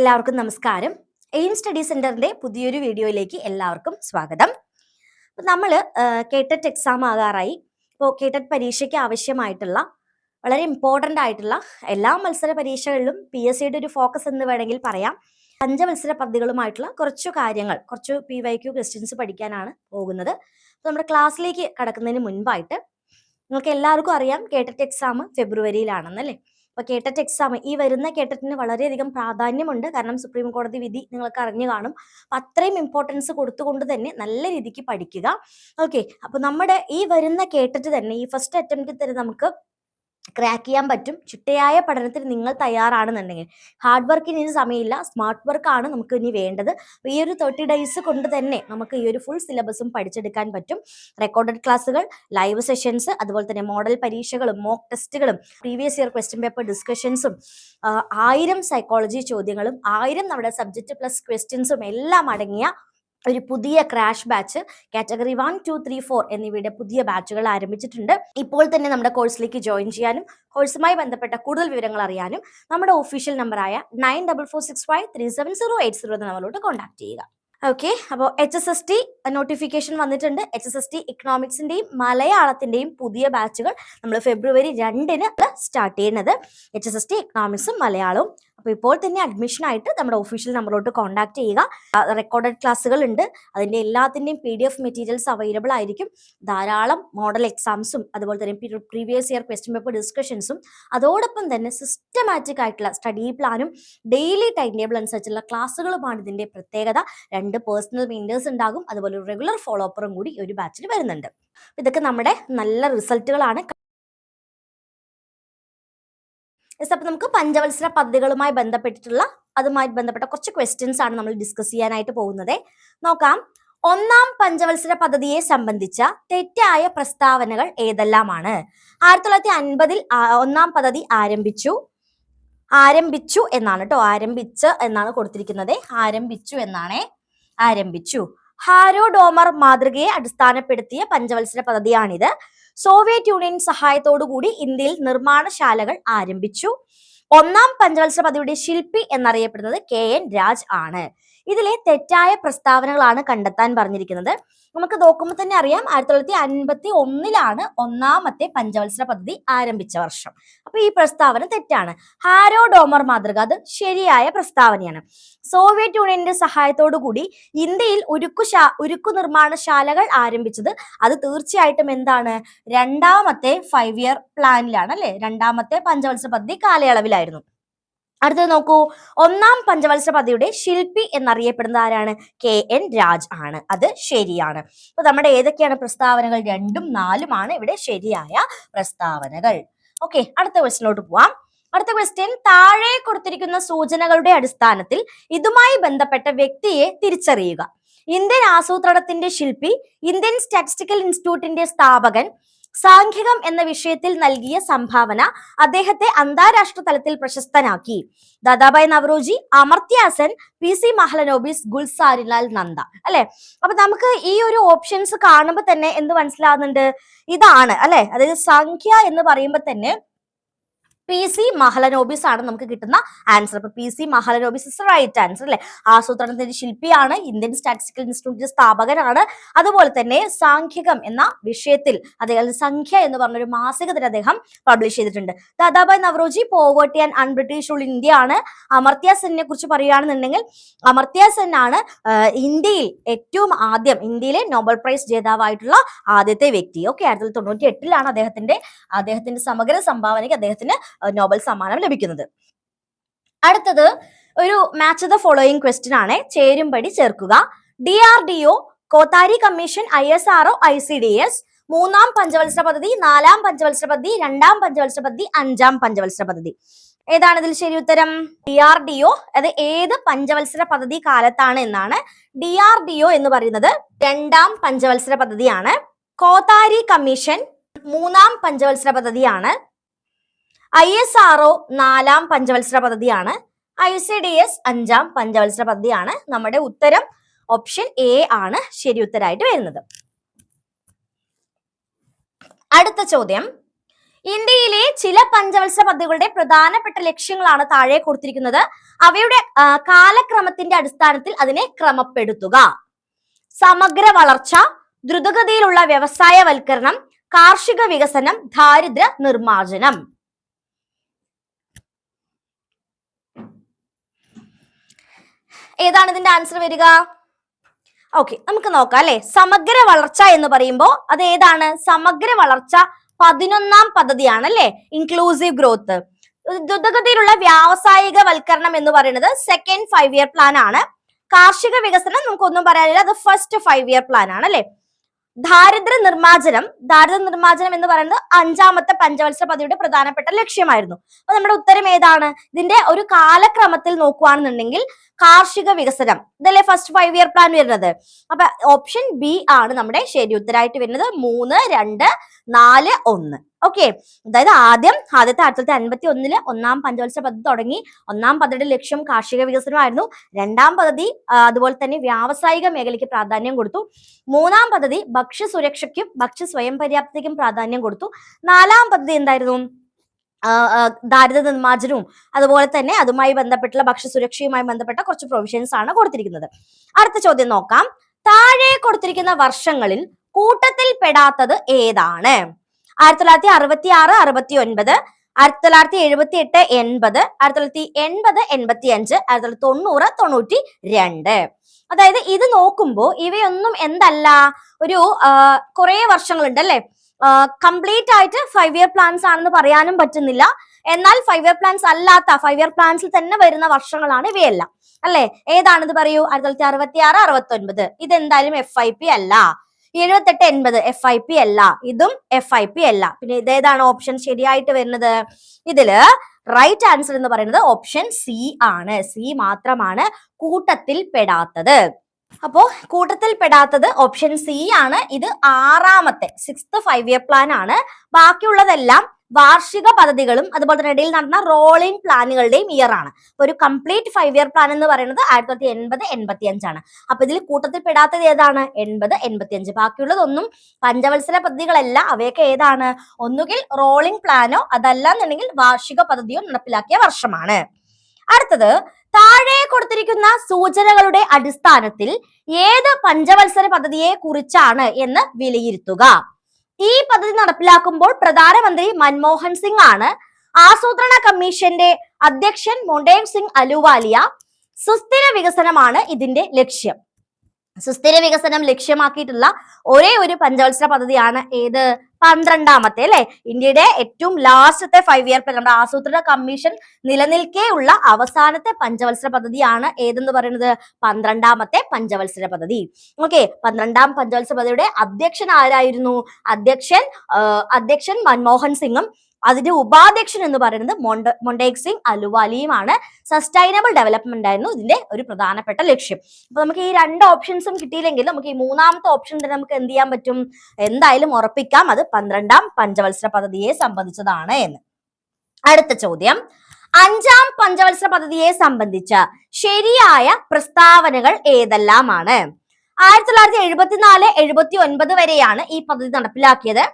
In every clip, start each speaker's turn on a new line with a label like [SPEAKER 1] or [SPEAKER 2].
[SPEAKER 1] എല്ലാവർക്കും നമസ്കാരം. Aim study സെന്ററിന്റെ പുതിയൊരു വീഡിയോയിലേക്ക് എല്ലാവർക്കും സ്വാഗതം. നമ്മൾ കേട്ടറ്റ് എക്സാം ആകാറായി. ഇപ്പോൾ കേട്ടറ്റ് പരീക്ഷയ്ക്ക് ആവശ്യമായിട്ടുള്ള വളരെ ഇമ്പോർട്ടന്റ് ആയിട്ടുള്ള എല്ലാ മത്സര പരീക്ഷകളിലും പി എസ് സിയുടെ ഒരു ഫോക്കസ് എന്ന് വേണമെങ്കിൽ പറയാം. പഞ്ചമത്സര പദ്ധതികളുമായിട്ടുള്ള കുറച്ചു കാര്യങ്ങൾ കുറച്ച് പി വൈ ക്യു ക്വസ്റ്റ്യൻസ് പഠിക്കാനാണ് പോകുന്നത്. നമ്മുടെ ക്ലാസ്സിലേക്ക് കടക്കുന്നതിന് മുൻപായിട്ട് നിങ്ങൾക്ക് എല്ലാവർക്കും അറിയാം കേട്ടറ്റ് എക്സാം ഫെബ്രുവരിയിലാണെന്നല്ലേ? അപ്പൊ കേട്ടറ്റ് എക്സാം ഈ വരുന്ന കേട്ടറ്റിന് വളരെയധികം പ്രാധാന്യമുണ്ട്. കാരണം സുപ്രീം കോടതി വിധി നിങ്ങൾക്ക് അറിഞ്ഞു കാണും. അപ്പൊ അത്രയും ഇമ്പോർട്ടൻസ് കൊടുത്തുകൊണ്ട് തന്നെ നല്ല രീതിക്ക് പഠിക്കുക. ഓക്കെ അപ്പോൾ നമ്മുടെ ഈ വരുന്ന കേട്ടറ്റ് തന്നെ ഈ ഫസ്റ്റ് അറ്റംപ്റ്റിൽ തന്നെ നമുക്ക് ക്രാക്ക് ചെയ്യാൻ പറ്റും. ചിട്ടയായ പഠനത്തിന് നിങ്ങൾ തയ്യാറാണെന്നുണ്ടെങ്കിൽ. ഹാർഡ് വർക്കിന് ഇനി സമയമില്ല. സ്മാർട്ട് വർക്കാണ് നമുക്ക് ഇനി വേണ്ടത്. ഈ ഒരു തേർട്ടി ഡേയ്സ് കൊണ്ട് തന്നെ നമുക്ക് ഈ ഒരു ഫുൾ സിലബസും പഠിച്ചെടുക്കാൻ പറ്റും. റെക്കോർഡഡ് ക്ലാസ്സുകൾ ലൈവ് സെഷൻസ് അതുപോലെ തന്നെ മോഡൽ പരീക്ഷകളും മോക്ക് ടെസ്റ്റുകളും പ്രീവിയസ് ഇയർ ക്വസ്റ്റ്യൻ പേപ്പർ ഡിസ്കഷൻസും ആയിരം സൈക്കോളജി ചോദ്യങ്ങളും ആയിരം നമ്മുടെ സബ്ജക്റ്റ് പ്ലസ് ക്വസ്റ്റ്യൻസും എല്ലാം അടങ്ങിയ ഒരു പുതിയ crash batch category one two three four എന്നിവയുടെ പുതിയ ബാച്ചുകൾ ആരംഭിച്ചിട്ടുണ്ട്. ഇപ്പോൾ തന്നെ നമ്മുടെ കോഴ്സിലേക്ക് ജോയിൻ ചെയ്യാനും കോഴ്സുമായി ബന്ധപ്പെട്ട കൂടുതൽ വിവരങ്ങൾ അറിയാനും നമ്മുടെ ഒഫീഷ്യൽ നമ്പറായ nine double four six five three seven zero eight zero എന്ന കോൺടാക്ട് ചെയ്യുക. ഓക്കെ അപ്പോൾ H S S T notification വന്നിട്ടുണ്ട്. എച്ച് എസ് എസ് ടി ഇക്കണോമിക്സിന്റെയും മലയാളത്തിന്റെയും പുതിയ ബാച്ചുകൾ നമ്മൾ ഫെബ്രുവരി രണ്ടിന് സ്റ്റാർട്ട് ചെയ്യുന്നത്. എച്ച് എസ് എസ് ടി ഇക്കണോമിക്സും മലയാളവും അപ്പോൾ ഇപ്പോൾ തന്നെ അഡ്മിഷൻ ആയിട്ട് നമ്മുടെ ഒഫീഷ്യൽ നമ്പറിലോട്ട് കോൺടാക്ട് ചെയ്യുക. റെക്കോർഡഡ് ക്ലാസ്സുകൾ ഉണ്ട് അതിന്റെ എല്ലാത്തിന്റെയും P D F materials available ആയിരിക്കും. ധാരാളം മോഡൽ എക്സാംസും അതുപോലെ തന്നെ പ്രീവിയസ് ഇയർ ക്വസ്റ്റ്യൻ പേപ്പർ ഡിസ്കഷൻസും അതോടൊപ്പം തന്നെ സിസ്റ്റമാറ്റിക് ആയിട്ടുള്ള സ്റ്റഡി പ്ലാനും ഡെയിലി ടൈം ടേബിൾ അനുസരിച്ചുള്ള ക്ലാസ്സുകളുമാണ് ഇതിന്റെ പ്രത്യേകത. രണ്ട് പേഴ്സണൽ മെയിന്റേഴ്സ് ഉണ്ടാകും. അതുപോലെ റെഗുലർ ഫോളോ അപ്പറും കൂടി ഒരു ബാച്ചിൽ വരുന്നുണ്ട്. ഇതൊക്കെ നമ്മുടെ നല്ല റിസൾട്ടുകളാണ് യെസ് അപ്പോൾ നമുക്ക് പഞ്ചവത്സര പദ്ധതികളുമായി ബന്ധപ്പെട്ടിട്ടുള്ള അതുമായി ബന്ധപ്പെട്ട കുറച്ച് ക്വസ്റ്റ്യൻസ് ആണ് നമ്മൾ ഡിസ്കസ് ചെയ്യാനായിട്ട് പോകുന്നത്. നോക്കാം. ഒന്നാം പഞ്ചവത്സര പദ്ധതിയെ സംബന്ധിച്ച തെറ്റായ പ്രസ്താവനകൾ ഏതെല്ലാമാണ്? ആയിരത്തി തൊള്ളായിരത്തി അൻപതിൽ ഒന്നാം പദ്ധതി ആരംഭിച്ചു. ആരംഭിച്ചു എന്നാണ് കേട്ടോ ആരംഭിച്ച് എന്നാണ് കൊടുത്തിരിക്കുന്നത്. ആരംഭിച്ചു എന്നാണ് ആരംഭിച്ചു. ഹാരോ ഡോമർ മാതൃകയെ അടിസ്ഥാനപ്പെടുത്തിയ പഞ്ചവത്സര പദ്ധതിയാണിത്. സോവിയറ്റ് യൂണിയൻ സഹായത്തോടു കൂടി ഇന്ത്യയിൽ നിർമ്മാണശാലകൾ ആരംഭിച്ചു. ഒന്നാം പഞ്ചവത്സര പദ്ധതിയുടെ ശില്പി എന്നറിയപ്പെടുന്നത് കെ എൻ രാജ് ആണ്. ഇതിലെ തെറ്റായ പ്രസ്താവനകളാണ് കണ്ടെത്താൻ പറഞ്ഞിരിക്കുന്നത്. നമുക്ക് നോക്കുമ്പോൾ തന്നെ അറിയാം ആയിരത്തി തൊള്ളായിരത്തി അൻപത്തി ഒന്നിലാണ് ഒന്നാമത്തെ പഞ്ചവത്സര പദ്ധതി ആരംഭിച്ച വർഷം. അപ്പൊ ഈ പ്രസ്താവന തെറ്റാണ്. ഹാരോ ഡോമർ മാതൃക അത് ശരിയായ പ്രസ്താവനയാണ്. സോവിയറ്റ് യൂണിയന്റെ സഹായത്തോടു കൂടി ഇന്ത്യയിൽ ഉരുക്കു ശാ ഉരുക്കു നിർമ്മാണശാലകൾ ആരംഭിച്ചത് അത് തീർച്ചയായിട്ടും എന്താണ്? രണ്ടാമത്തെ ഫൈവ് ഇയർ പ്ലാനിലാണ് അല്ലെ? രണ്ടാമത്തെ പഞ്ചവത്സര പദ്ധതി കാലയളവിലായിരുന്നു. അടുത്തത് നോക്കൂ. ഒന്നാം പഞ്ചവത്സര പദ്ധതിയുടെ ശില്പി എന്നറിയപ്പെടുന്നത് ആരാണ്? കെ. എൻ. രാജ് ആണ്. അത് ശരിയാണ്. അപ്പൊ നമ്മുടെ ഏതൊക്കെയാണ് പ്രസ്താവനകൾ? രണ്ടും നാലുമാണ് ഇവിടെ ശരിയായ പ്രസ്താവനകൾ. ഓക്കെ അടുത്ത ക്വസ്റ്റിനോട്ട് പോവാം. അടുത്ത ക്വസ്റ്റ്യൻ താഴെ കൊടുത്തിരിക്കുന്ന സൂചനകളുടെ അടിസ്ഥാനത്തിൽ ഇതുമായി ബന്ധപ്പെട്ട വ്യക്തിയെ തിരിച്ചറിയുക. ഇന്ത്യൻ ആസൂത്രണത്തിന്റെ ശില്പി ഇന്ത്യൻ സ്റ്റാറ്റിസ്റ്റിക്കൽ ഇൻസ്റ്റിറ്റ്യൂട്ടിന്റെ സ്ഥാപകൻ സാംഖികം എന്ന വിഷയത്തിൽ നൽകിയ സംഭാവന അദ്ദേഹത്തെ അന്താരാഷ്ട്ര തലത്തിൽ പ്രശസ്തനാക്കി. Dadabhai Naoroji Amartya Sen P C Mahalanobis Gulzarilal Nanda. അല്ലെ? അപ്പൊ നമുക്ക് ഈ ഒരു ഓപ്ഷൻസ് കാണുമ്പോൾ തന്നെ എന്ത് മനസ്സിലാവുന്നുണ്ട്? ഇതാണ്. അല്ലെ? അതായത് സംഖ്യ എന്ന് പറയുമ്പോൾ തന്നെ പി സി മഹലനോബിസ് ആണ് നമുക്ക് കിട്ടുന്ന ആൻസർ അപ്പൊ P C Mahalanobis is right answer അല്ലെ? ആസൂത്രണത്തിന്റെ ശില്പിയാണ് ഇന്ത്യൻ സ്റ്റാറ്റിസ്റ്റിക്കൽ ഇൻസ്റ്റിറ്റ്യൂട്ടിന്റെ സ്ഥാപകനാണ്. അതുപോലെ തന്നെ സാഖ്യകം എന്ന വിഷയത്തിൽ അദ്ദേഹം സംഖ്യ എന്ന് പറഞ്ഞൊരു മാസികത്തിൽ അദ്ദേഹം പബ്ലിഷ് ചെയ്തിട്ടുണ്ട്. Dadabhai Naoroji poverty and un-British rule India ആണ്. അമർത്യ സെന്നിനെ കുറിച്ച് പറയുകയാണെന്നുണ്ടെങ്കിൽ അമർത്യ സെൻ ആണ് ഇന്ത്യയിൽ ഏറ്റവും ആദ്യം ഇന്ത്യയിലെ നോബൽ പ്രൈസ് ജേതാവായിട്ടുള്ള ആദ്യത്തെ വ്യക്തി. ഓക്കെ ആയിരത്തി തൊള്ളായിരത്തി തൊണ്ണൂറ്റി എട്ടിലാണ് അദ്ദേഹത്തിന്റെ അദ്ദേഹത്തിന്റെ സമഗ്ര സംഭാവനയ്ക്ക് അദ്ദേഹത്തിന് നോബൽ സമ്മാനം ലഭിക്കുന്നത്. അടുത്തത് ഒരു മാച്ച് ദ ഫോളോയിങ് ക്വസ്റ്റ്യൻ ആണ്. ചേരുംപടി ചേർക്കുക. D R D O Kothari commission I S R O I C D S മൂന്നാം പഞ്ചവത്സര പദ്ധതി നാലാം പഞ്ചവത്സര പദ്ധതി രണ്ടാം പഞ്ചവത്സര പദ്ധതി അഞ്ചാം പഞ്ചവത്സര പദ്ധതി. ഏതാണ് ഇതിൽ ശരി ഉത്തരം? ഡി ആർ ഡി ഒ അത് ഏത് പഞ്ചവത്സര പദ്ധതി കാലത്താണ് എന്നാണ് ഡി ആർ ഡി ഒ എന്ന് പറയുന്നത് രണ്ടാം പഞ്ചവത്സര പദ്ധതിയാണ്. കോത്താരി കമ്മീഷൻ മൂന്നാം പഞ്ചവത്സര പദ്ധതിയാണ്. ഐ എസ് ആർ ഒ നാലാം പഞ്ചവത്സര പദ്ധതിയാണ്. ഐ സി ഡി എസ് അഞ്ചാം പഞ്ചവത്സര പദ്ധതിയാണ്. നമ്മുടെ ഉത്തരം ഓപ്ഷൻ എ ആണ്. ശരി ഉത്തരമായിട്ട് വരുന്നത്. അടുത്ത ചോദ്യം. ഇന്ത്യയിലെ ചില പഞ്ചവത്സര പദ്ധതികളുടെ പ്രധാനപ്പെട്ട ലക്ഷ്യങ്ങളാണ് താഴെ കൊടുത്തിരിക്കുന്നത്. അവയുടെ കാലക്രമത്തിന്റെ അടിസ്ഥാനത്തിൽ അതിനെ ക്രമപ്പെടുത്തുക. സമഗ്ര വളർച്ച ദ്രുതഗതിയിലുള്ള വ്യവസായവൽക്കരണം കാർഷിക വികസനം ദാരിദ്ര്യ നിർമ്മാർജനം. ഏതാണ് ഇതിന്റെ ആൻസർ വരിക? ഓക്കെ നമുക്ക് നോക്കാം അല്ലെ? സമഗ്ര വളർച്ച എന്ന് പറയുമ്പോൾ അത് ഏതാണ്? സമഗ്ര വളർച്ച പതിനൊന്നാം പദ്ധതിയാണ് അല്ലെ? ഇൻക്ലൂസീവ് ഗ്രോത്ത് ദ്രുതഗതിയിലുള്ള വ്യാവസായിക വൽക്കരണം എന്ന് പറയുന്നത് സെക്കൻഡ് ഫൈവ് ഇയർ പ്ലാൻ ആണ്. കാർഷിക വികസനം നമുക്കൊന്നും പറയാനില്ല അത് ഫസ്റ്റ് ഫൈവ് ഇയർ പ്ലാൻ ആണ് അല്ലെ? ദാരിദ്ര്യ നിർമ്മാർജനം ദാരിദ്ര്യ നിർമ്മാർജനം എന്ന് പറയുന്നത് അഞ്ചാമത്തെ പഞ്ചവത്സര പദ്ധതിയുടെ പ്രധാനപ്പെട്ട ലക്ഷ്യമായിരുന്നു. അപ്പൊ നമ്മുടെ ഉത്തരം ഏതാണ്? ഇതിന്റെ ഒരു കാലക്രമത്തിൽ നോക്കുകയാണെന്നുണ്ടെങ്കിൽ കാർഷിക വികസനം. ഇതല്ലേ ഫസ്റ്റ് ഫൈവ് ഇയർ പ്ലാൻ വരുന്നത്. അപ്പൊ ഓപ്ഷൻ ബി ആണ് നമ്മുടെ ശരി ഉത്തരമായിട്ട് വരുന്നത് മൂന്ന് രണ്ട് നാല് ഒന്ന്. ഓക്കെ അതായത് ആദ്യം ആദ്യത്തെ ആയിരത്തി തൊള്ളായിരത്തി അൻപത്തി ഒന്നിൽ ഒന്നാം പഞ്ചവത്സര പദ്ധതി തുടങ്ങി. ഒന്നാം പദ്ധതിയുടെ ലക്ഷ്യം കാർഷിക വികസനമായിരുന്നു. രണ്ടാം പദ്ധതി അതുപോലെ തന്നെ വ്യാവസായിക മേഖലയ്ക്ക് പ്രാധാന്യം കൊടുത്തു. മൂന്നാം പദ്ധതി ഭക്ഷ്യ സുരക്ഷയ്ക്കും ഭക്ഷ്യ സ്വയം പര്യാപ്തതയ്ക്കും പ്രാധാന്യം കൊടുത്തു. നാലാം പദ്ധതി എന്തായിരുന്നു? ദാരിദ്ര്യ നിർമ്മാർജനവും അതുപോലെ തന്നെ അതുമായി ബന്ധപ്പെട്ടുള്ള ഭക്ഷ്യസുരക്ഷയുമായി ബന്ധപ്പെട്ട കുറച്ച് പ്രൊവിഷൻസ് ആണ് കൊടുത്തിരിക്കുന്നത്. അടുത്ത ചോദ്യം നോക്കാം. താഴെ കൊടുത്തിരിക്കുന്ന വർഷങ്ങളിൽ കൂട്ടത്തിൽ പെടാത്തത് ഏതാണ്? ആയിരത്തി തൊള്ളായിരത്തി അറുപത്തി ആറ് അറുപത്തി ഒൻപത് ആയിരത്തി തൊള്ളായിരത്തി എഴുപത്തി എട്ട് എൺപത് ആയിരത്തി തൊള്ളായിരത്തി എൺപത് എൺപത്തി അഞ്ച് ആയിരത്തി തൊള്ളായിരത്തി തൊണ്ണൂറ് തൊണ്ണൂറ്റി രണ്ട് അതായത് ഇത് നോക്കുമ്പോൾ ഇവയൊന്നും എന്തല്ല ഒരു കുറേ വർഷങ്ങളുണ്ട് അല്ലെ കംപ്ലീറ്റ് ആയിട്ട് ഫൈവ് ഇയർ പ്ലാൻസ് ആണെന്ന് പറയാനും പറ്റുന്നില്ല. എന്നാൽ ഫൈവ് ഇയർ പ്ലാൻസ് അല്ലാത്ത ഫൈവ് ഇയർ പ്ലാൻസിൽ തന്നെ വരുന്ന വർഷങ്ങളാണ് ഇവയെല്ലാം. അല്ലെ? ഏതാണെന്ന് പറയൂ? ആയിരത്തി തൊള്ളായിരത്തി അറുപത്തി ആറ് അറുപത്തി ഒൻപത് ഇതെന്തായാലും എഫ് ഐ പി അല്ല. എഴുപത്തെട്ട് എൺപത്. എഫ് ഐ പി അല്ല. ഇതും എഫ് ഐ പി അല്ല. പിന്നെ ഇതേതാണ് ഓപ്ഷൻ ശരിയായിട്ട് വരുന്നത്? ഇതിൽ റൈറ്റ് ആൻസർ എന്ന് പറയുന്നത് ഓപ്ഷൻ സി ആണ്. സി മാത്രമാണ് കൂട്ടത്തിൽ പെടാത്തത്. അപ്പോ കൂട്ടത്തിൽ പെടാത്തത് ഓപ്ഷൻ സി ആണ്. ഇത് ആറാമത്തെ സിക്സ്ത് ഫൈവ് ഇയർ പ്ലാൻ ആണ്. ബാക്കിയുള്ളതെല്ലാം വാർഷിക പദ്ധതികളും അതുപോലെ തന്നെ ഇടയിൽ നടന്ന റോളിംഗ് പ്ലാനുകളുടെയും ഇയർ ആണ്. ഒരു കംപ്ലീറ്റ് ഫൈവ് ഇയർ പ്ലാൻ എന്ന് പറയുന്നത് ആയിരത്തി തൊള്ളായിരത്തി എൺപത് എൺപത്തി അഞ്ചാണ് അപ്പൊ ഇതിൽ കൂട്ടത്തിൽ പെടാത്തത് ഏതാണ്? എൺപത് എൺപത്തി അഞ്ച് ബാക്കിയുള്ളതൊന്നും പഞ്ചവത്സര പദ്ധതികളല്ല. അവയൊക്കെ ഏതാണ്? ഒന്നുകിൽ റോളിംഗ് പ്ലാനോ അതല്ല എന്നുണ്ടെങ്കിൽ വാർഷിക പദ്ധതിയോ നടപ്പിലാക്കിയ വർഷമാണ്. അടുത്തത് താഴെ കൊടുത്തിരിക്കുന്ന സൂചനകളുടെ അടിസ്ഥാനത്തിൽ ഏത് പഞ്ചവത്സര പദ്ധതിയെ കുറിച്ചാണ് എന്ന് വിലയിരുത്തുക. ഈ പദ്ധതി നടപ്പിലാക്കുമ്പോൾ പ്രധാനമന്ത്രി മൻമോഹൻ സിംഗ് ആണ്. ആസൂത്രണ കമ്മീഷന്റെ അധ്യക്ഷൻ മൊണ്ടേം സിംഗ് അലുവാലിയ സുസ്ഥിര വികസനമാണ് ഇതിന്റെ ലക്ഷ്യം. സുസ്ഥിര വികസനം ലക്ഷ്യമാക്കിയിട്ടുള്ള ഒരേ ഒരു പഞ്ചവത്സര പദ്ധതിയാണ് ഏത്? പന്ത്രണ്ടാമത്തെ അല്ലെ? ഇന്ത്യയുടെ ഏറ്റവും ലാസ്റ്റത്തെ ഫൈവ് ഇയർ പ്ലാൻ നമ്മുടെ ആസൂത്രണ കമ്മീഷൻ നിലനിൽക്കേ ഉള്ള അവസാനത്തെ പഞ്ചവത്സര പദ്ധതിയാണ് ഏതെന്ന് പറയുന്നത്? പന്ത്രണ്ടാമത്തെ പഞ്ചവത്സര പദ്ധതി. ഓക്കെ പന്ത്രണ്ടാം പഞ്ചവത്സര പദ്ധതിയുടെ അധ്യക്ഷൻ ആരായിരുന്നു? അധ്യക്ഷൻ അധ്യക്ഷൻ മൻമോഹൻ സിംഗും അതിന്റെ ഉപാധ്യക്ഷൻ എന്ന് പറയുന്നത് മൊണ്ട മൊണ്ടേക് സിംഗ് അലുവാലിയുമാണ്. സസ്റ്റൈനബിൾ ഡെവലപ്മെന്റ് ആയിരുന്നു ഇതിന്റെ ഒരു പ്രധാനപ്പെട്ട ലക്ഷ്യം. അപ്പൊ നമുക്ക് ഈ രണ്ട് ഓപ്ഷൻസും കിട്ടിയില്ലെങ്കിൽ നമുക്ക് ഈ മൂന്നാമത്തെ ഓപ്ഷൻ തന്നെ നമുക്ക് എന്ത് ചെയ്യാൻ പറ്റും? എന്തായാലും ഉറപ്പിക്കാം. അത് പന്ത്രണ്ടാം പഞ്ചവത്സര പദ്ധതിയെ സംബന്ധിച്ചതാണ് എന്ന്. അടുത്ത ചോദ്യം. അഞ്ചാം പഞ്ചവത്സര പദ്ധതിയെ സംബന്ധിച്ച ശരിയായ പ്രസ്താവനകൾ ഏതെല്ലാമാണ്? ആയിരത്തി തൊള്ളായിരത്തി എഴുപത്തിനാല് എഴുപത്തി ഒൻപത് വരെയാണ് ഈ പദ്ധതി നടപ്പിലാക്കിയത്.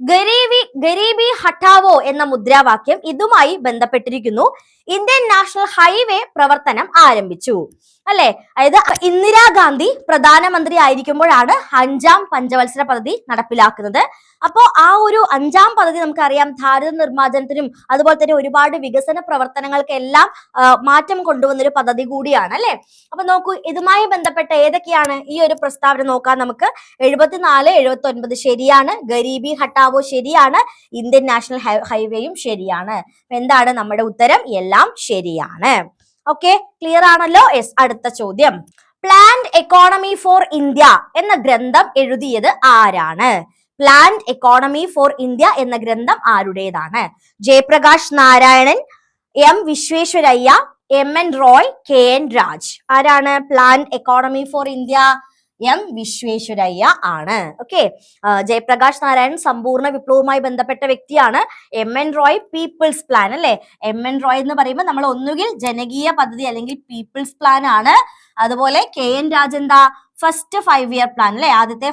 [SPEAKER 1] ഗരീബി ഗരീബി ഹട്ടാവോ എന്ന മുദ്രാവാക്യം ഇതുമായി ബന്ധപ്പെട്ടിരിക്കുന്നു. ഇന്ത്യൻ നാഷണൽ ഹൈവേ പ്രവർത്തനം ആരംഭിച്ചു. അല്ലെ? അതായത് ഇന്ദിരാഗാന്ധി പ്രധാനമന്ത്രി ആയിരിക്കുമ്പോഴാണ് അഞ്ചാം പഞ്ചവത്സര പദ്ധതി നടപ്പിലാക്കുന്നത്. അപ്പോ ആ ഒരു അഞ്ചാം പദ്ധതി നമുക്കറിയാം. ദാരിദ്ര്യ നിർമ്മാർജനത്തിനും അതുപോലെ തന്നെ ഒരുപാട് വികസന പ്രവർത്തനങ്ങൾക്കെല്ലാം മാറ്റം കൊണ്ടുവന്നൊരു പദ്ധതി കൂടിയാണ് അല്ലെ? അപ്പൊ നോക്കൂ ഇതുമായി ബന്ധപ്പെട്ട ഏതൊക്കെയാണ് ഈ ഒരു പ്രസ്താവന നോക്കാൻ നമുക്ക്. എഴുപത്തിനാല് എഴുപത്തി ഒൻപത് ശരിയാണ്. ഗരീബി ഹട്ടാവോ ശരിയാണ്. ഇന്ത്യൻ നാഷണൽ ഹൈവേയും ശരിയാണ്. എന്താണ് നമ്മുടെ ഉത്തരം? എല്ലാം ശരിയാണ്. ഓക്കെ ക്ലിയർ ആണല്ലോ? യെസ് അടുത്ത ചോദ്യം. പ്ലാന്റ് എക്കോണമി ഫോർ ഇന്ത്യ എന്ന ഗ്രന്ഥം എഴുതിയത് ആരാണ്? പ്ലാന്റ് എക്കോണമി ഫോർ ഇന്ത്യ എന്ന ഗ്രന്ഥം ആരുടേതാണ്? Jayaprakash Narayanan M Visvesvaraya M N Roy K N Raj. ആരാണ്? Planned economy for India M Visvesvaraya ആണ്. ഓക്കെ ജയപ്രകാശ് നാരായണൻ സമ്പൂർണ വിപ്ലവവുമായി ബന്ധപ്പെട്ട വ്യക്തിയാണ്. M N Roy people's plan അല്ലെ? എം എൻ റോയ് എന്ന് പറയുമ്പോൾ നമ്മൾ ഒന്നുകിൽ ജനകീയ പദ്ധതി അല്ലെങ്കിൽ പീപ്പിൾസ് പ്ലാൻ ആണ്. അതുപോലെ കെ എൻ രാജന്ത ഫസ്റ്റ് ഫൈവ് ഇയർ പ്ലാൻ അല്ലെ? ആദ്യത്തെ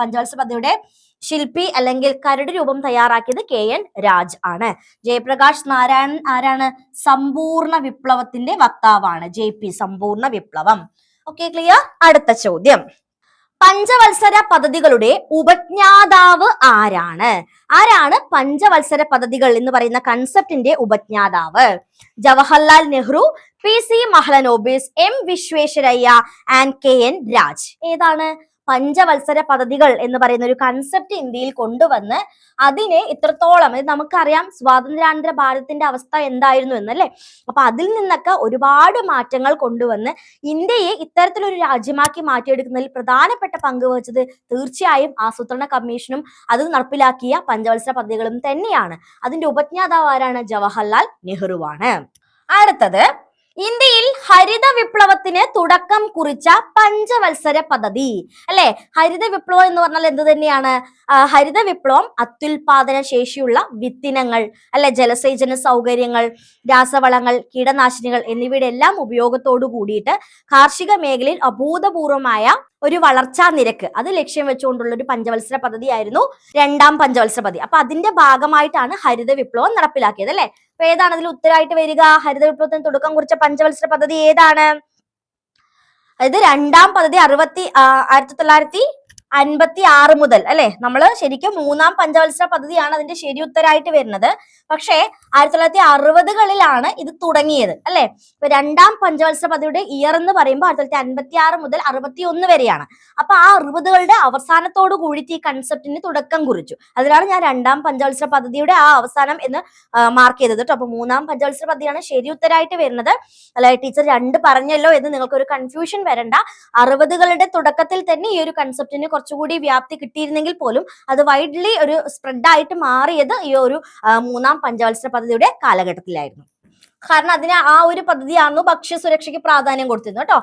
[SPEAKER 1] പഞ്ചവത്സര പദ്ധതിയുടെ ശില്പി അല്ലെങ്കിൽ കരട് രൂപം തയ്യാറാക്കിയത് കെ എൻ രാജ് ആണ്. ജയപ്രകാശ് നാരായണൻ ആരാണ്? സമ്പൂർണ വിപ്ലവത്തിന്റെ വക്താവാണ്. ജെ പി സമ്പൂർണ വിപ്ലവം. ഓക്കെ ക്ലിയർ അടുത്ത ചോദ്യം. പഞ്ചവത്സര പദ്ധതികളുടെ ഉപജ്ഞാതാവ് ആരാണ്? ആരാണ് പഞ്ചവത്സര പദ്ധതികൾ എന്ന് പറയുന്ന കൺസെപ്റ്റിന്റെ ഉപജ്ഞാതാവ്? Jawaharlal Nehru P C Mahalanobis M Visvesvaraya and K N Raj. ഏതാണ്? പഞ്ചവത്സര പദ്ധതികൾ എന്ന് പറയുന്ന ഒരു കൺസെപ്റ്റ് ഇന്ത്യയിൽ കൊണ്ടുവന്ന് അതിനെ ഇത്രത്തോളം ഇത് നമുക്കറിയാം സ്വാതന്ത്ര്യാനന്തര ഭാരതത്തിന്റെ അവസ്ഥ എന്തായിരുന്നു എന്നല്ലേ? അപ്പൊ അതിൽ നിന്നൊക്കെ ഒരുപാട് മാറ്റങ്ങൾ കൊണ്ടുവന്ന് ഇന്ത്യയെ ഇത്തരത്തിലൊരു രാജ്യമാക്കി മാറ്റിയെടുക്കുന്നതിൽ പ്രധാനപ്പെട്ട പങ്ക് വഹിച്ചത് തീർച്ചയായും ആസൂത്രണ കമ്മീഷനും അത് നടപ്പിലാക്കിയ പഞ്ചവത്സര പദ്ധതികളും തന്നെയാണ്. അതിന്റെ ഉപജ്ഞാതാവ് ആരാണ്? ജവഹർലാൽ നെഹ്റുവാണ്. അടുത്തത് ഇന്ത്യയിൽ ഹരിത വിപ്ലവത്തിന് തുടക്കം കുറിച്ച പഞ്ചവത്സര പദ്ധതി. അല്ലെ? ഹരിത വിപ്ലവം എന്ന് പറഞ്ഞാൽ എന്ത് തന്നെയാണ്? ഹരിത വിപ്ലവം അത്യുൽപാദന ശേഷിയുള്ള വിത്തിനങ്ങൾ അല്ലെ? ജലസേചന സൗകര്യങ്ങൾ രാസവളങ്ങൾ കീടനാശിനികൾ എന്നിവയുടെ എല്ലാം ഉപയോഗത്തോടു കൂടിയിട്ട് കാർഷിക മേഖലയിൽ അഭൂതപൂർവമായ ഒരു വളർച്ചാ നിരക്ക്. അത് ലക്ഷ്യം വെച്ചുകൊണ്ടുള്ള ഒരു പഞ്ചവത്സര പദ്ധതിയായിരുന്നു രണ്ടാം പഞ്ചവത്സര പദ്ധതി. അപ്പൊ അതിന്റെ ഭാഗമായിട്ടാണ് ഹരിത വിപ്ലവം നടപ്പിലാക്കിയത് അല്ലെ? അപ്പൊ ഏതാണ് അതിൽ ഉത്തരമായിട്ട് വരിക? ഹരിത വിപ്ലവത്തിന് തുടക്കം കുറിച്ച പഞ്ചവത്സര പദ്ധതി ഏതാണ്? അതായത് രണ്ടാം പദ്ധതി അറുപത്തി ആയിരത്തി തൊള്ളായിരത്തി അൻപത്തി ആറ് മുതൽ അല്ലെ? നമ്മൾ ശരിക്കും മൂന്നാം പഞ്ചവത്സര പദ്ധതിയാണ് അതിന്റെ ശരി ഉത്തരായിട്ട് വരുന്നത്. പക്ഷേ ആയിരത്തി തൊള്ളായിരത്തി അറുപതുകളിലാണ് ഇത് തുടങ്ങിയത് അല്ലെ? ഇപ്പൊ രണ്ടാം പഞ്ചവത്സര പദ്ധതിയുടെ ഇയർ എന്ന് പറയുമ്പോൾ ആയിരത്തി തൊള്ളായിരത്തി അൻപത്തി ആറ് മുതൽ അറുപത്തി ഒന്ന് വരെയാണ്. അപ്പൊ ആ അറുപതുകളുടെ അവസാനത്തോട് കൂടിയിട്ട് ഈ കൺസെപ്റ്റിന് തുടക്കം കുറിച്ചു. അതിനാണ് ഞാൻ രണ്ടാം പഞ്ചവത്സര പദ്ധതിയുടെ ആ അവസാനം എന്ന് മാർക്ക് ചെയ്തത് കേട്ടോ. അപ്പൊ മൂന്നാം പഞ്ചവത്സര പദ്ധതിയാണ് ശരി ഉത്തരായിട്ട് വരുന്നത്. അല്ലെ ടീച്ചർ രണ്ട് പറഞ്ഞല്ലോ എന്ന് നിങ്ങൾക്ക് ഒരു കൺഫ്യൂഷൻ വരണ്ട. അറുപതുകളുടെ തുടക്കത്തിൽ തന്നെ ഈ ഒരു കൺസെപ്റ്റിന് കുറച്ചുകൂടി വ്യാപ്തി കിട്ടിയിരുന്നെങ്കിൽ പോലും അത് വൈഡ്ലി ഒരു സ്പ്രെഡ് ആയിട്ട് മാറിയത് ഈ ഒരു മൂന്നാം പഞ്ചവത്സര പദ്ധതിയുടെ കാലഘട്ടത്തിലായിരുന്നു. കാരണം അതിന് ആ ഒരു പദ്ധതിയായിരുന്നു ഭക്ഷ്യസുരക്ഷയ്ക്ക് പ്രാധാന്യം കൊടുത്തിരുന്നു കേട്ടോ.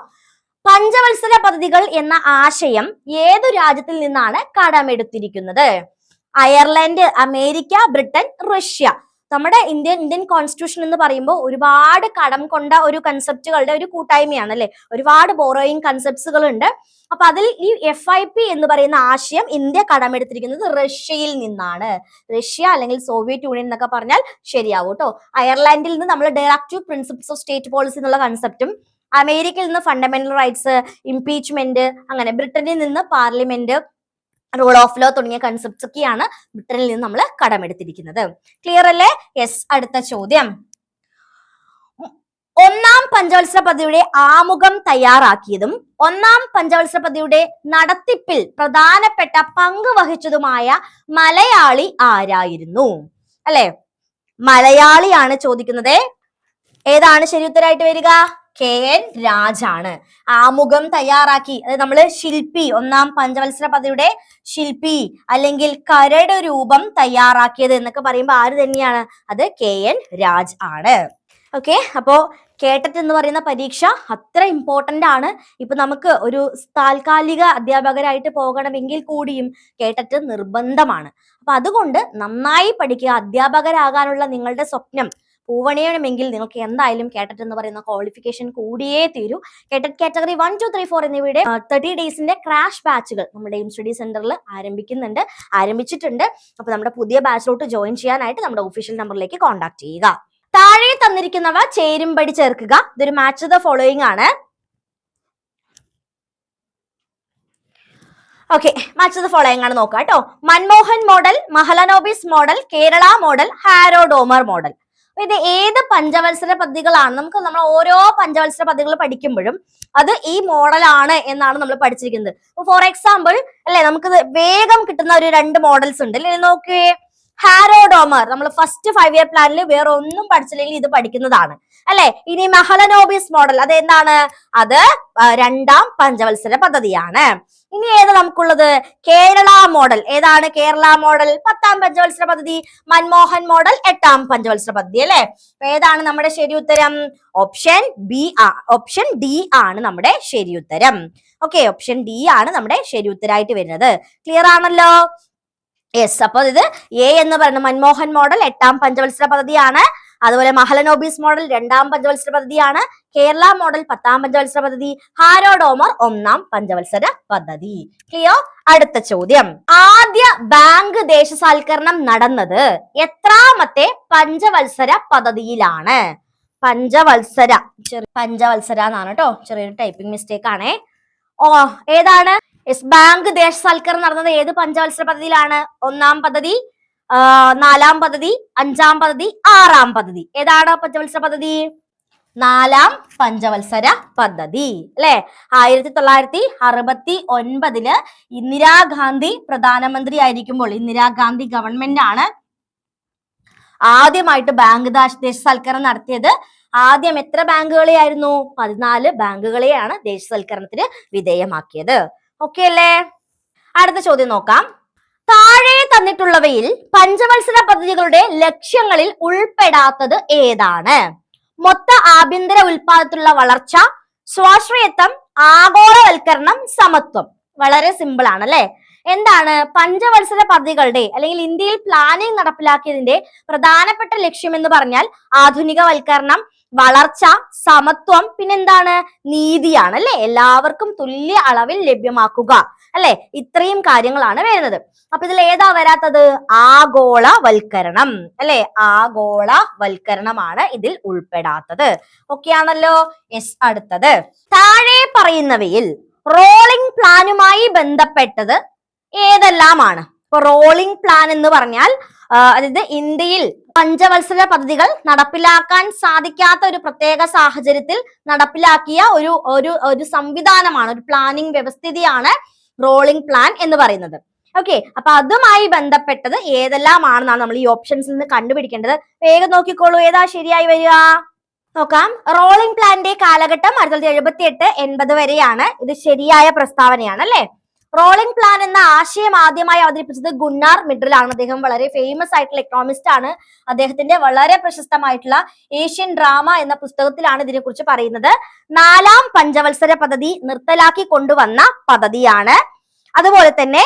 [SPEAKER 1] പഞ്ചവത്സര പദ്ധതികൾ എന്ന ആശയം ഏതു രാജ്യത്തിൽ നിന്നാണ് കടമെടുത്തിരിക്കുന്നത്? Ireland America Britain Russia. നമ്മുടെ ഇന്ത്യൻ ഇന്ത്യൻ കോൺസ്റ്റിറ്റ്യൂഷൻ എന്ന് പറയുമ്പോൾ ഒരുപാട് കടം കൊണ്ട ഒരു കൺസെപ്റ്റുകളുടെ ഒരു കൂട്ടായ്മയാണ് അല്ലെ? ഒരുപാട് ബോറോയിങ് കൺസെപ്റ്റ്സുകൾ ഉണ്ട് അപ്പൊ അതിൽ ഈ എഫ് ഐ പി എന്ന് പറയുന്ന ആശയം ഇന്ത്യ കടമെടുത്തിരിക്കുന്നത് റഷ്യയിൽ നിന്നാണ്. റഷ്യ അല്ലെങ്കിൽ സോവിയറ്റ് യൂണിയൻ എന്നൊക്കെ പറഞ്ഞാൽ ശരിയാവും കേട്ടോ അയർലാൻഡിൽ നിന്ന് നമ്മൾ directive principles of state policy എന്നുള്ള കൺസെപ്റ്റും അമേരിക്കയിൽ നിന്ന് ഫണ്ടമെന്റൽ റൈറ്റ്സ് ഇംപീച്ച്മെന്റ് അങ്ങനെ ബ്രിട്ടനിൽ നിന്ന് പാർലമെന്റ് റൂൾ ഓഫ് ലോ തുടങ്ങിയ കൺസെപ്റ്റ്സ് ഒക്കെയാണ് ബ്രിട്ടനിൽ നിന്ന് നമ്മൾ കടമെടുത്തിരിക്കുന്നത്. ക്ലിയർ അല്ലേ? യെസ് അടുത്ത ചോദ്യം. ഒന്നാം പഞ്ചവത്സര പദ്ധതിയുടെ ആമുഖം തയ്യാറാക്കിയതും ഒന്നാം പഞ്ചവത്സര പദ്ധതിയുടെ നടത്തിപ്പിൽ പ്രധാനപ്പെട്ട പങ്ക് വഹിച്ചതുമായ മലയാളി ആരായിരുന്നു? അല്ലെ? മലയാളിയാണ് ചോദിക്കുന്നത്. ഏതാണ്? ശരി ഉത്തരായിട്ട് വരിക. കെ എൻ രാജാണ്. ആമുഖം തയ്യാറാക്കി. അതായത് നമ്മൾ ശില്പി ഒന്നാം പഞ്ചവത്സര പദ്ധതിയുടെ ശില്പി അല്ലെങ്കിൽ കരട് രൂപം തയ്യാറാക്കിയത് എന്നൊക്കെ പറയുമ്പോൾ ആര് തന്നെയാണ്? അത് കെ എൻ രാജ് ആണ്. ഓക്കെ? അപ്പോ കേട്ടറ്റ് എന്ന് പറയുന്ന പരീക്ഷ അത്ര ഇമ്പോർട്ടന്റ് ആണ്. ഇപ്പൊ നമുക്ക് ഒരു താൽക്കാലിക അധ്യാപകരായിട്ട് പോകണമെങ്കിൽ കൂടിയും കേട്ടറ്റ് നിർബന്ധമാണ്. അപ്പൊ അതുകൊണ്ട് നന്നായി പഠിക്കുക അധ്യാപകരാകാനുള്ള നിങ്ങളുടെ സ്വപ്നം പൂവണിയണമെങ്കിൽ നിങ്ങൾക്ക് എന്തായാലും കേട്ടറ്റ് എന്ന് പറയുന്ന ക്വാളിഫിക്കേഷൻ കൂടിയേ തീരൂ. KTET category one two three four എന്നിവയുടെ തേർട്ടി ഡേയ്സിന്റെ ക്രാഷ് ബാച്ചുകൾ നമ്മുടെ എയിം സ്റ്റഡി സെന്ററിൽ ആരംഭിക്കുന്നുണ്ട് ആരംഭിച്ചിട്ടുണ്ട്. അപ്പൊ നമ്മുടെ പുതിയ ബാച്ചിലോട്ട് ജോയിൻ ചെയ്യാനായിട്ട് നമ്മുടെ ഒഫീഷ്യൽ നമ്പറിലേക്ക് കോൺടാക്ട് ചെയ്യുക. താഴെ തന്നിരിക്കുന്നവ ചേരുംപടി ചേർക്കുക. ഇതൊരു മാച്ച് ദ ഫോളോയിങ് ആണ്. ഓക്കെ മാച്ച് ദ ഫോളോയിങ് ആണ് നോക്കുക കേട്ടോ. Manmohan model Mahalanobis model Kerala model Harrod Domar model അപ്പൊ ഇത് ഏത് പഞ്ചവത്സര പദ്ധതികളാണ്? നമുക്ക് നമ്മൾ ഓരോ പഞ്ചവത്സര പദ്ധതികൾ പഠിക്കുമ്പോഴും അത് ഈ മോഡലാണ് എന്നാണ് നമ്മൾ പഠിച്ചിരിക്കുന്നത്. ഫോർ എക്സാമ്പിൾ അല്ലെ നമുക്ക് വേഗം കിട്ടുന്ന ഒരു രണ്ട് മോഡൽസ് ഉണ്ട്. അല്ലെ നോക്കിയേ. ഹാരോഡോമർ നമ്മൾ ഫസ്റ്റ് ഫൈവ് ഇയർ പ്ലാനിൽ വേറെ ഒന്നും പഠിച്ചില്ലെങ്കിൽ ഇത് പഠിക്കുന്നതാണ്. അല്ലെ? ഇനി മെഹലനോബിസ് മോഡൽ. അത് എന്താണ് അത് രണ്ടാം പഞ്ചവത്സര പദ്ധതിയാണ്. ഇനി ഏത് നമുക്കുള്ളത്? കേരള മോഡൽ. ഏതാണ് കേരള മോഡൽ? പത്താം പഞ്ചവത്സര പദ്ധതി മൻമോഹൻ മോഡൽ എട്ടാം പഞ്ചവത്സര പദ്ധതി അല്ലെ? ഏതാണ് നമ്മുടെ ശരി ഉത്തരം ഓപ്ഷൻ ബി ആ ഓപ്ഷൻ ഡി ആണ് നമ്മുടെ ശരി ഉത്തരം ഓക്കെ ഓപ്ഷൻ ഡി ആണ് നമ്മുടെ ശരി ഉത്തരമായിട്ട് വരുന്നത്. ക്ലിയർ ആണല്ലോ? യെസ് അപ്പൊ ഇത് എ എന്ന് പറയുന്നത് മൻമോഹൻ മോഡൽ എട്ടാം പഞ്ചവത്സര പദ്ധതിയാണ്. അതുപോലെ മഹലനോബിസ് മോഡൽ രണ്ടാം പഞ്ചവത്സര പദ്ധതിയാണ് കേരള മോഡൽ പത്താം പഞ്ചവത്സര പദ്ധതി ഹാരോഡോമർ ഒന്നാം പഞ്ചവത്സര പദ്ധതി. ക്ലിയോ അടുത്ത ചോദ്യം. ആദ്യ ബാങ്ക് ദേശസാൽക്കരണം നടന്നത് എത്രാമത്തെ പഞ്ചവത്സര പദ്ധതിയിലാണ്? പഞ്ചവത്സര ചെറിയ പഞ്ചവത്സര എന്നാണ് കേട്ടോ ചെറിയൊരു ടൈപ്പിംഗ് മിസ്റ്റേക്ക് ആണേ. ഓ ഏതാണ്? ബാങ്ക് ദേശസാൽക്കരണം നടന്നത് ഏത് പഞ്ചവത്സര പദ്ധതിയിലാണ്? ഒന്നാം പദ്ധതി നാലാം പദ്ധതി അഞ്ചാം പദ്ധതി ആറാം പദ്ധതി. ഏതാണ് പഞ്ചവത്സര പദ്ധതി? നാലാം പഞ്ചവത്സര പദ്ധതി. അല്ലെ? ആയിരത്തി തൊള്ളായിരത്തി അറുപത്തി ഒൻപതിൽ ഇന്ദിരാഗാന്ധി പ്രധാനമന്ത്രി ആയിരിക്കുമ്പോൾ ഇന്ദിരാഗാന്ധി ഗവൺമെന്റ് ആണ് ആദ്യമായിട്ട് ബാങ്ക് ദാശ- ദേശസൽക്കരണം നടത്തിയത്. ആദ്യം എത്ര ബാങ്കുകളെയായിരുന്നു? പതിനാല് ബാങ്കുകളെയാണ് ദേശസൽക്കരണത്തിന് വിധേയമാക്കിയത്. ഓക്കെ അല്ലേ? അടുത്ത ചോദ്യം നോക്കാം. താഴെ തന്നിട്ടുള്ളവയിൽ പഞ്ചവത്സര പദ്ധതികളുടെ ലക്ഷ്യങ്ങളിൽ ഉൾപ്പെടാത്തത് ഏതാണ്? മൊത്ത ആഭ്യന്തര ഉൽപാദനത്തിലുള്ള വളർച്ച സ്വാശ്രയത്വം ആഗോളവൽക്കരണം സമത്വം. വളരെ സിമ്പിൾ ആണ് അല്ലെ എന്താണ് പഞ്ചവത്സര പദ്ധതികളുടെ അല്ലെങ്കിൽ ഇന്ത്യയിൽ പ്ലാനിംഗ് നടപ്പിലാക്കിയതിന്റെ പ്രധാനപ്പെട്ട ലക്ഷ്യം എന്ന് പറഞ്ഞാൽ ആധുനികവൽക്കരണം വളർച്ച സമത്വം പിന്നെന്താണ്? നീതിയാണ് അല്ലെ? എല്ലാവർക്കും തുല്യ അളവിൽ ലഭ്യമാക്കുക. അല്ലെ? ഇത്രയും കാര്യങ്ങളാണ് വരുന്നത്. അപ്പൊ ഇതിൽ ഏതാ വരാത്തത്? ആഗോളവൽക്കരണം. അല്ലെ? ആഗോളവൽക്കരണമാണ് ഇതിൽ ഉൾപ്പെടാത്തത്. ഓക്കെ ആണല്ലോ? യെസ് അടുത്തത്. താഴെ പറയുന്നവയിൽ റോളിംഗ് പ്ലാനുമായി ബന്ധപ്പെട്ടത് ഏതെല്ലാമാണ്? ഇപ്പൊ റോളിംഗ് പ്ലാൻ എന്ന് പറഞ്ഞാൽ അതായത് ഇന്ത്യയിൽ പഞ്ചവത്സര പദ്ധതികൾ നടപ്പിലാക്കാൻ സാധിക്കാത്ത ഒരു പ്രത്യേക സാഹചര്യത്തിൽ നടപ്പിലാക്കിയ ഒരു ഒരു ഒരു സംവിധാനമാണ് ഒരു പ്ലാനിംഗ് വ്യവസ്ഥിതിയാണ് റോളിംഗ് പ്ലാൻ എന്ന് പറയുന്നത്. ഓക്കെ അപ്പൊ അതുമായി ബന്ധപ്പെട്ടത് ഏതെല്ലാമാണെന്നാണ് നമ്മൾ ഈ ഓപ്ഷൻസിൽ നിന്ന് കണ്ടുപിടിക്കേണ്ടത്. വേഗം നോക്കിക്കോളൂ ഏതാ ശരിയായി വരിക? നോക്കാം. റോളിംഗ് പ്ലാന്റെ കാലഘട്ടം ആയിരത്തി തൊള്ളായിരത്തി എഴുപത്തി എട്ട് എൺപത് വരെയാണ്. ഇത് ശരിയായ പ്രസ്താവനയാണ് അല്ലെ? റോളിംഗ് പ്ലാൻ എന്ന ആശയം ആദ്യമായി അവതരിപ്പിച്ചത് ഗുണ്ണാർ മിഡ്രലാണ്. അദ്ദേഹം വളരെ ഫേമസ് ആയിട്ടുള്ള എക്കണോമിസ്റ്റ് ആണ്. അദ്ദേഹത്തിന്റെ വളരെ പ്രശസ്തമായിട്ടുള്ള ഏഷ്യൻ ഡ്രാമ എന്ന പുസ്തകത്തിലാണ് ഇതിനെക്കുറിച്ച് പറയുന്നത്. നാലാം പഞ്ചവത്സര പദ്ധതി നിർത്തലാക്കി കൊണ്ടുവന്ന പദ്ധതിയാണ്. അതുപോലെ തന്നെ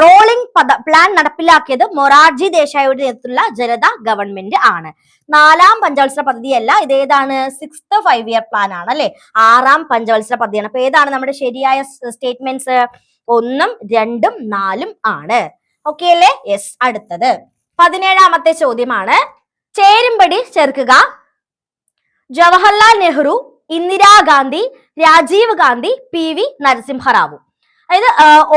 [SPEAKER 1] റോളിംഗ് പദ പ്ലാൻ നടപ്പിലാക്കിയത് മൊറാർജി ദേശായിയുടെ നേതൃത്വത്തിലുള്ള ജനത ഗവൺമെന്റ് ആണ്. നാലാം പഞ്ചവത്സര പദ്ധതിയല്ല ഇത് ഏതാണ്? സിക്സ്ത് ഫൈവ് ഇയർ പ്ലാൻ ആണ് അല്ലെ? ആറാം പഞ്ചവത്സര പദ്ധതിയാണ്. അപ്പൊ ഏതാണ് നമ്മുടെ ശരിയായ സ്റ്റേറ്റ്മെന്റ്സ് ഒന്നും രണ്ടും നാലും ആണ്. ഓക്കെ അല്ലേ? യെസ് അടുത്തത്. പതിനേഴാമത്തെ ചോദ്യമാണ്. ചേരുംപടി ചേർക്കുക. ജവഹർലാൽ നെഹ്റു ഇന്ദിരാഗാന്ധി രാജീവ് ഗാന്ധി പി വി നരസിംഹറാവു അതായത്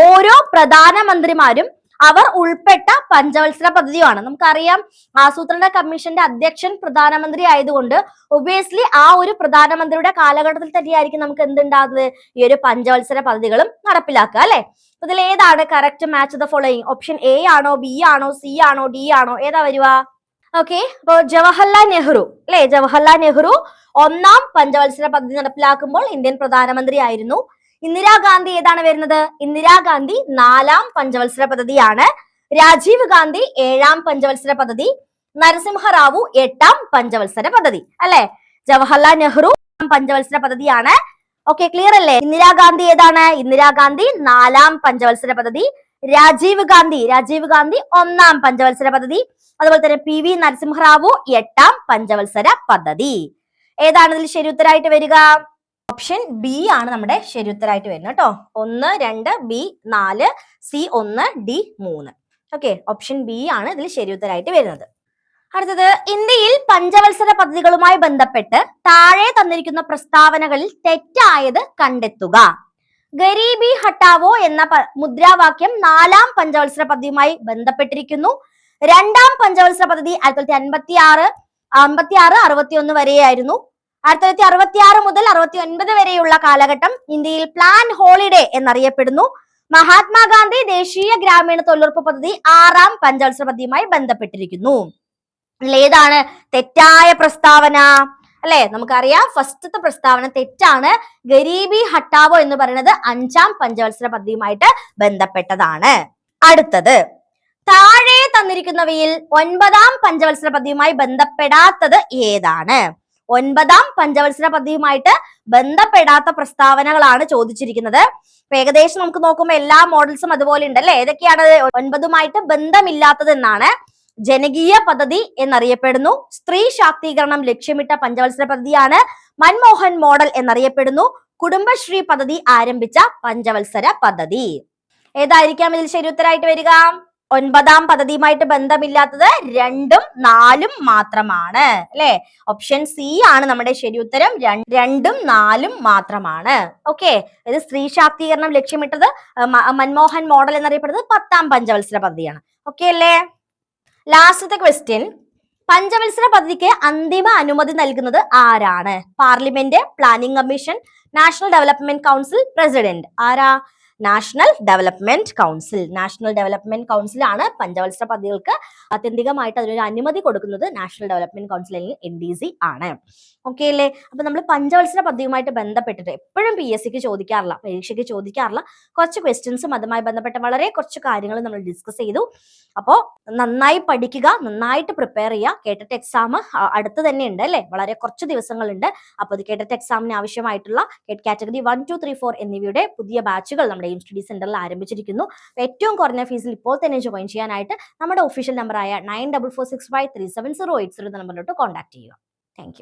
[SPEAKER 1] ഓരോ പ്രധാനമന്ത്രിമാരും അവർ ഉൾപ്പെട്ട പഞ്ചവത്സര പദ്ധതിയാണ് നമുക്കറിയാം ആസൂത്രണ കമ്മീഷന്റെ അധ്യക്ഷൻ പ്രധാനമന്ത്രി ആയതുകൊണ്ട് ഒബിയസ്ലി ആ ഒരു പ്രധാനമന്ത്രിയുടെ കാലഘട്ടത്തിൽ തന്നെയായിരിക്കും നമുക്ക് എന്തുണ്ടാകുന്നത്? ഈ ഒരു പഞ്ചവത്സര പദ്ധതികളും നടപ്പിലാക്കുക അല്ലെ? ഇതിൽ ഏതാണ് correct match the following option A ആണോ ബി ആണോ സി ആണോ ഡി ആണോ? ഏതാ വരുക? ഓക്കെ അപ്പോ ജവഹർലാൽ നെഹ്റു അല്ലെ? ജവഹർലാൽ നെഹ്റു ഒന്നാം പഞ്ചവത്സര പദ്ധതി നടപ്പിലാക്കുമ്പോൾ ഇന്ത്യൻ പ്രധാനമന്ത്രി ആയിരുന്നു. ഇന്ദിരാഗാന്ധി ഏതാണ് വരുന്നത്? ഇന്ദിരാഗാന്ധി നാലാം പഞ്ചവത്സര പദ്ധതിയാണ്. രാജീവ് ഗാന്ധി ഏഴാം പഞ്ചവത്സര പദ്ധതി. നരസിംഹറാവു എട്ടാം പഞ്ചവത്സര പദ്ധതി. അല്ലെ? ജവഹർലാൽ നെഹ്റു പഞ്ചവത്സര പദ്ധതിയാണ്. ഓക്കെ ക്ലിയർ അല്ലേ? ഇന്ദിരാഗാന്ധി ഏതാണ്? ഇന്ദിരാഗാന്ധി നാലാം പഞ്ചവത്സര പദ്ധതി. രാജീവ് ഗാന്ധി രാജീവ് ഗാന്ധി ഒന്നാം പഞ്ചവത്സര പദ്ധതി. അതുപോലെ തന്നെ പി വി നരസിംഹറാവു എട്ടാം പഞ്ചവത്സര പദ്ധതി. ഏതാണ് ഇതിൽ ശരി ഉത്തരായിട്ട് വരിക? ഓപ്ഷൻ ബി ആണ് നമ്മുടെ ശരിയുത്തരായിട്ട് വരുന്നത് കേട്ടോ. ഒന്ന് രണ്ട് ബി നാല് സി ഒന്ന് ഡി മൂന്ന്. ഓക്കെ ഓപ്ഷൻ ബി ആണ് ഇതിൽ ശരിയുത്തരായിട്ട് വരുന്നത്. അടുത്തത് ഇന്ത്യയിൽ പഞ്ചവത്സര പദ്ധതികളുമായി ബന്ധപ്പെട്ട് താഴെ തന്നിരിക്കുന്ന പ്രസ്താവനകളിൽ തെറ്റായത് കണ്ടെത്തുക. ഗരീബി ഹട്ടാവോ എന്ന മുദ്രാവാക്യം നാലാം പഞ്ചവത്സര പദ്ധതിയുമായി ബന്ധപ്പെട്ടിരിക്കുന്നു. രണ്ടാം പഞ്ചവത്സര പദ്ധതി ആയിരത്തി തൊള്ളായിരത്തി അൻപത്തി ആറ് അമ്പത്തി ആറ് അറുപത്തി ഒന്ന് വരെയായിരുന്നു. ആയിരത്തി തൊള്ളായിരത്തി അറുപത്തി ആറ് മുതൽ അറുപത്തി ഒൻപത് വരെയുള്ള കാലഘട്ടം ഇന്ത്യയിൽ പ്ലാൻ ഹോളിഡേ എന്നറിയപ്പെടുന്നു. മഹാത്മാഗാന്ധി ദേശീയ ഗ്രാമീണ തൊഴിലുറപ്പ് പദ്ധതി ആറാം പഞ്ചവത്സര പദ്ധതിയുമായി ബന്ധപ്പെട്ടിരിക്കുന്നു. ഏതാണ്? തെറ്റായ പ്രസ്താവന. അല്ലെ? നമുക്കറിയാം ഫസ്റ്റത്തെ പ്രസ്താവന തെറ്റാണ്. ഗരീബി ഹട്ടാവോ എന്ന് പറയുന്നത് അഞ്ചാം പഞ്ചവത്സര പദ്ധതിയുമായിട്ട് ബന്ധപ്പെട്ടതാണ്. അടുത്തത് താഴെ തന്നിരിക്കുന്നവയിൽ ഒൻപതാം പഞ്ചവത്സര പദ്ധതിയുമായി ബന്ധപ്പെടാത്തത് ഏതാണ്? ഒൻപതാം പഞ്ചവത്സര പദ്ധതിയുമായിട്ട് ബന്ധപ്പെടാത്ത പ്രസ്താവനകളാണ് ചോദിച്ചിരിക്കുന്നത്. ഏകദേശം നമുക്ക് നോക്കുമ്പോൾ എല്ലാ മോഡൽസും അതുപോലെ ഉണ്ട് അല്ലെ? ഏതൊക്കെയാണ് ഒൻപതുമായിട്ട് ബന്ധമില്ലാത്തതെന്നാണ് ജനകീയ പദ്ധതി എന്നറിയപ്പെടുന്നു. സ്ത്രീ ശാക്തീകരണം ലക്ഷ്യമിട്ട പഞ്ചവത്സര പദ്ധതിയാണ് മൻമോഹൻ മോഡൽ എന്നറിയപ്പെടുന്നു. കുടുംബശ്രീ പദ്ധതി ആരംഭിച്ച പഞ്ചവത്സര പദ്ധതി. ഏതായിരിക്കാം ഇതിൽ ശരി ഉത്തരമായിട്ട് വരിക? ഒൻപതാം പദ്ധതിയുമായിട്ട് ബന്ധമില്ലാത്തത് രണ്ടും നാലും മാത്രമാണ് അല്ലെ? ഓപ്ഷൻ സി ആണ് നമ്മുടെ ശരി ഉത്തരം. രണ്ടും നാലും മാത്രമാണ്. ഓക്കെ ഇത് സ്ത്രീ ശാക്തീകരണം ലക്ഷ്യമിട്ടത് മൻമോഹൻ മോഡൽ എന്നറിയപ്പെടുന്നത് പത്താം പഞ്ചവത്സര പദ്ധതിയാണ്. ഓക്കെ അല്ലേ? ലാസ്റ്റത്തെ ക്വസ്റ്റ്യൻ പഞ്ചവത്സര പദ്ധതിക്ക് അന്തിമ അനുമതി നൽകുന്നത് ആരാണ്? Parliament planning commission national development council president ആരാ? National development council. National development കൗൺസിലാണ് പഞ്ചവത്സര പദ്ധതികൾക്ക് ആത്യന്തികമായിട്ട് അതിനൊരു അനുമതി കൊടുക്കുന്നത് നാഷണൽ ഡെവലപ്മെന്റ് കൗൺസിൽ അല്ലെങ്കിൽ എൻ ഡി സി ആണ്. ഓക്കെ അല്ലേ? അപ്പൊ നമ്മൾ പഞ്ചവത്സര പദ്ധതിയുമായിട്ട് ബന്ധപ്പെട്ടിട്ട് എപ്പോഴും പി എസ് സിക്ക് ചോദിക്കാറില്ല പരീക്ഷയ്ക്ക് ചോദിക്കാറില്ല. കുറച്ച് ക്വസ്റ്റ്യൻസും അതുമായി ബന്ധപ്പെട്ട വളരെ കുറച്ച് കാര്യങ്ങൾ നമ്മൾ ഡിസ്കസ് ചെയ്തു. അപ്പോൾ നന്നായി പഠിക്കുക നന്നായിട്ട് പ്രിപ്പയർ ചെയ്യുക. കേട്ടിട്ട് എക്സാം അടുത്ത് തന്നെ ഉണ്ട് അല്ലേ? വളരെ കുറച്ച് ദിവസങ്ങളുണ്ട്. അപ്പോൾ അത് കേട്ടിട്ട് എക്സാമിന് ആവശ്യമായിട്ടുള്ള category one two three four എന്നിവയുടെ പുതിയ ബാച്ചുകൾ നമ്മുടെ എയിം സ്റ്റഡി സെന്ററിൽ ആരംഭിച്ചിരിക്കുന്നു. ഏറ്റവും കുറഞ്ഞ ഫീസിൽ ഇപ്പോൾ തന്നെ ജോയിൻ ചെയ്യാനായിട്ട് നമ്മുടെ ഒഫീഷ്യൽ നമ്പറായ nine double four six five three seven zero eight zero നമ്പറിലോട്ട് കോൺടാക്ട് ചെയ്യുക. താങ്ക്